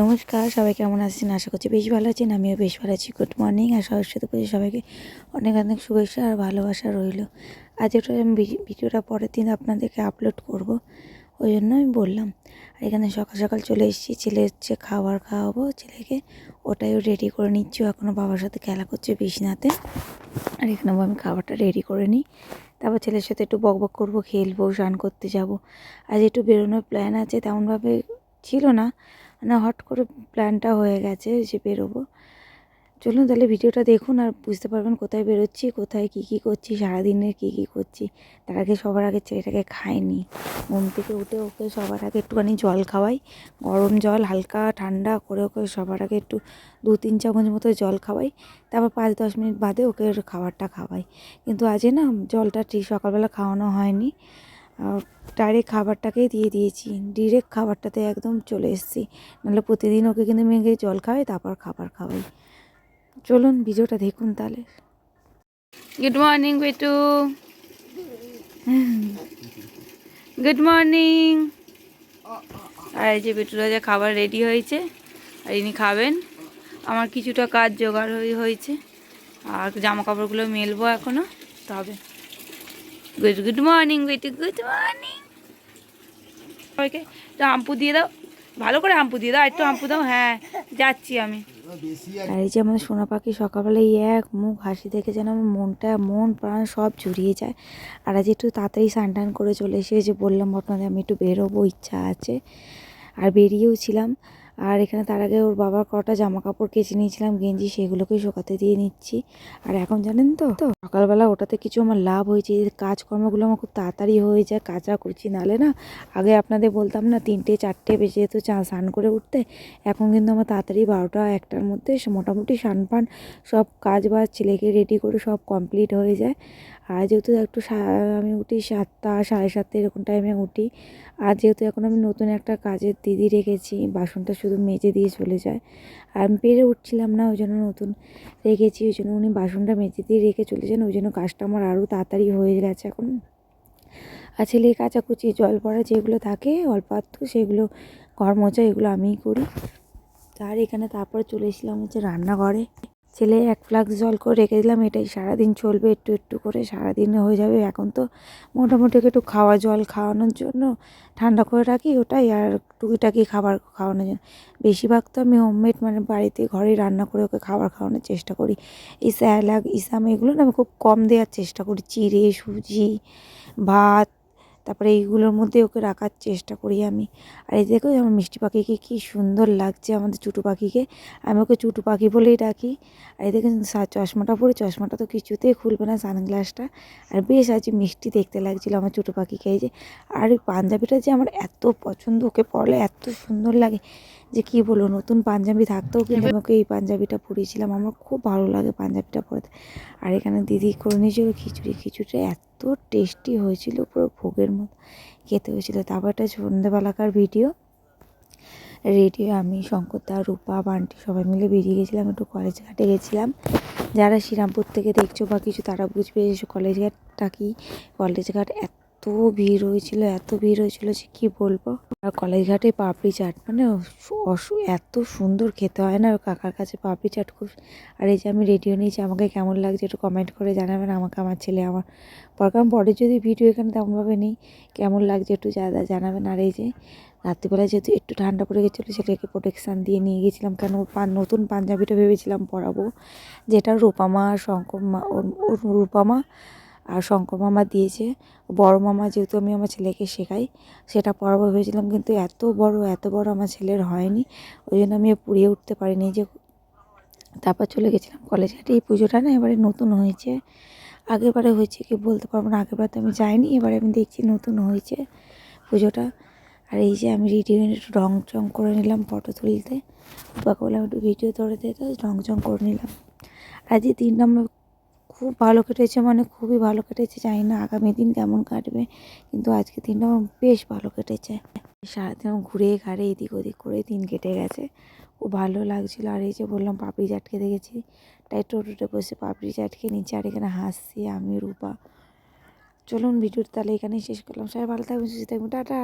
নমস্কার, সবাই কেমন আছেন? আশা করছি বেশ ভালো আছেন, আমিও বেশ ভালো আছি। গুড মর্নিং আর সরস্বতী পুজো সবাইকে অনেক অনেক শুভেচ্ছা আর ভালোবাসা রইল। আজ একটা আমি ভিডিওটা পরের দিন আপনাদেরকে আপলোড করব, ওই জন্য আমি বললাম। আর এখানে সকাল সকাল চলে এসেছি, ছেলে হচ্ছে খাবার খাওয়াবো ছেলেকে, ওটাইও রেডি করে নিচ্ছি এখনও বাবার সাথে খেলা করছে বিছনাতে। আর এখানে আমি খাবারটা রেডি করে নিই। তারপর ছেলের সাথে একটু বক বক করব, খেলব, স্নান করতে যাব। আজ একটু বেরোনোর প্ল্যান আছে, তেমনভাবে ছিল না। মানে হট করে প্ল্যানটা হয়ে গেছে যে বেরোবো। চলুন তাহলে ভিডিওটা দেখুন আর বুঝতে পারবেন কোথায় বেরোচ্ছি, কোথায় কী কী করছি, সারাদিনে কী কী করছি। তার আগে সবার আগে ছেলেটাকে খাইনি। ঘুম থেকে উঠে ওকে সবার আগে একটুখানি জল খাওয়াই। গরম জল, হালকা ঠান্ডা করে ওকে সবার আগে একটু দু তিন চামচ মতো জল খাওয়াই। তারপর পাঁচ দশ মিনিট বাদে ওকে খাবারটা খাওয়াই। কিন্তু আজকে না, জলটা ঠিক সকালবেলা খাওয়ানো হয়নি। ডাইরেক্ট খাবারটাকেই দিয়ে দিয়েছি। ডিরেক্ট খাবারটাতে একদম চলে এসেছি। নাহলে প্রতিদিন ওকে কিন্তু মেঘে জল খাওয়াই, তারপর খাবার খাওয়াই। চলুন ভিডিওটা দেখুন তাহলে। Good morning Betu good morning আর এই যে বেটুর যে খাবার রেডি হয়েছে, আর ইনি খাবেন। আমার কিছুটা কাজ জোগাড় হয়ে- হয়েছে। আর জামা কাপড়গুলো মেলবো এখনও তবে। Good good morning Betu good morning সবাইকে একটু হাম্পু দিয়ে দাও। ভালো করে হাম্পু দিয়ে দাও একটু হাম্পু দাও। হ্যাঁ যাচ্ছি আমি। আর এই যে আমার সোনা পাখি সকালবেলায় এক মুখ হাসি দেখে যেন আমার মনটা, মন, প্রাণ সব জুড়িয়ে যায়। আর আজ একটু তাড়াতাড়ি স্নান করে চলে এসে যে বললাম আপনাদের আমি একটু বেরোবো, ইচ্ছা আছে। আর বেরিয়েও ছিলাম। আর এখানে তার আগে ওর বাবার কটা জামা কাপড় কেচে নিয়েছিলাম, গেঞ্জি সেগুলোকেই শোকাতে দিয়ে নিচ্ছি। আর এখন জানেন তো তো সকালবেলা ওটাতে কিছু আমার লাভ হয়েছে কাজকর্মগুলো আমার খুব তাড়াতাড়ি হয়ে যায় কাজা করছি, নালে না আগে আপনাদের বলতাম না, তিনটে, চারটে বেজে যেত চা, স্নান করে উঠতে। এখন কিন্তু আমার তাড়াতাড়ি বারোটা, একটার মধ্যে মোটামুটি স্নান পান সব কাজ বাজ ছেলেকে রেডি করে সব কমপ্লিট হয়ে যায়। আর যেহেতু একটু আমি উঠি সাতটা, সাড়ে সাতটা এরকম টাইমে উঠি। আর যেহেতু এখন আমি নতুন একটা কাজের দিদি রেখেছি, বাসনটা শুধু মেজে দিয়ে চলে যায়। আর আমি পেরে উঠছিলাম না, ওই জন্য নতুন রেখেছি, ওই জন্য উনি বাসনটা মেজে দিয়ে রেখে চলে যান, ওই জন্য কাজটা আমার আরও তাড়াতাড়ি হয়ে গেছে এখন। আর ছেলে কাচাকুচি, জল পড়া যেগুলো থাকে অল্প আধটু সেগুলো ঘর মোচা এগুলো আমিই করি। তার এখানে তারপরে চলে এসেছিলাম হচ্ছে রান্নাঘরে। ছেলে এক ফ্লাক্স জল করে রেখে দিলাম, এটাই সারাদিন চলবে, একটু একটু করে সারাদিন হয়ে যাবে। এখন তো মোটামুটি একটু খাওয়া জল খাওয়ানোর জন্য ঠান্ডা করে রাখি ওটাই, আর টুকিটাকি খাবার খাওয়ানোর জন্য। বেশিরভাগ তো আমি হোমমেড মানে বাড়িতে ঘরেই রান্না করে ওকে খাবার খাওয়ানোর চেষ্টা করি। এই স্যালাক ইসাম এগুলো না আমি খুব কম দেওয়ার চেষ্টা করি। চিড়ে, সুজি, ভাত তারপরে এইগুলোর মধ্যে ওকে রাখার চেষ্টা করি আমি। আর এই দেখো, আমার মিষ্টি পাখিকে কী সুন্দর লাগছে আমাদের চুটু পাখিকে। আমি ওকে চুটু পাখি বলেই ডাকি। আর এই দেখুন, সা- চশমাটা পরে, চশমাটা তো কিছুতেই খুলবে না সানগ্লাসটা। আর বেশ আজ মিষ্টি দেখতে লাগছিল আমার চুটু পাখিকে। এই যে, আর ওই পাঞ্জাবিটা যে আমার এত পছন্দ, ওকে পরলে এত সুন্দর লাগে। যে কি বলব নতুন পাঞ্জাবি থাকতেও কিন্তু আমি ওকে এই পাঞ্জাবিটা পরিয়েছিলাম। আমার খুব ভালো লাগে পাঞ্জাবিটা পরতে। আর এখানে দিদি করে নিয়েছিল খিচুড়ি। খিচুড়িটা এত টেস্টি হয়েছিল পুরো ভোগের মতো। খেতে হয়েছিল। তারপর একটা সন্ধ্যেবেলাকার ভিডিও রেডিও আমি শঙ্করদা রূপা বান্টি সবাই মিলে বেরিয়ে গেছিলাম একটু কলেজ ঘাটে গেছিলাম। যারা শ্রীরামপুর থেকে দেখছ বা কিছু তারা বুঝবে যে কলেজ ঘাটটা কি? কলেজ ঘাট এত ভিড় হয়েছিল এত ভিড় হয়েছিল যে কী বলব? আর কলেজ ঘাটে পাপড়ি চাট মানে অসু, এত সুন্দর খেতে হয় না কাকার কাছে পাপড়ি চাট খুব। আর এই যে আমি রেডিও নিয়েছি, আমাকে কেমন লাগছে একটু কমেন্ট করে জানাবেন। আমাকে আমার ছেলে, আমার পর কারণ পরে যদি ভিডিও এখানে তেমনভাবে নেই, কেমন লাগছে একটু জানা জানাবেন। আর এই যে রাত্রিবেলায় যেহেতু একটু ঠান্ডা পড়ে গেছিল ছেলেকে প্রোটেকশান দিয়ে নিয়ে গেছিলাম কেন নতুন পাঞ্জাবিটা ভেবেছিলাম পরাবো, যেটা রূপামা শঙ্কর মা ওর রূপামা আর শঙ্কর মামা দিয়েছে। বড় মামা যেহেতু আমি আমার ছেলেকে শেখাই, সেটা পরাবো ভেবেছিলাম, কিন্তু এত বড় এত বড় আমার ছেলের হয়নি। ওই জন্য আমি পুড়িয়ে উঠতে পারিনি যে তারপর চলে গেছিলাম কলেজ ঘাটে। এই পুজোটা না এবারে নতুন হয়েছে। আগেরবারে হয়েছে কি বলতে পারব না, আগেরবার তো আমি যাইনি, এবারে আমি দেখছি নতুন হয়েছে পুজোটা। আর এই যে আমি রেডি হয়ে একটু রং চং করে নিলাম ফটো তুলতে। বাবা বললাম একটু ভিডিও ধরে দিতে রং চং করে নিলাম। আর যে দিনটা আমার খুব ভালো কেটেছে মানে খুবই ভালো কেটেছে, জানি না আগামী দিন কেমন কাটবে, কিন্তু আজকে দিনটা আমার বেশ ভালো কেটেছে। সারাদিন ঘুরে ঘাড়ে এদিক ওদিক করে দিন কেটে গেছে, খুব ভালো লাগছিল। আর এই যে বললাম, পাপড়ি চাট খেতে গেছি, তাই টোটোতে বসে পাপড়ি চাট খেয়ে নিচ্ছি আর এখানে হাসছি আমি, রূপা। চলুন, ভিডিওটা তাহলে এখানেই শেষ করলাম। সবাই ভালো থাকবেন, সুস্থ থাকবেন, টাটা।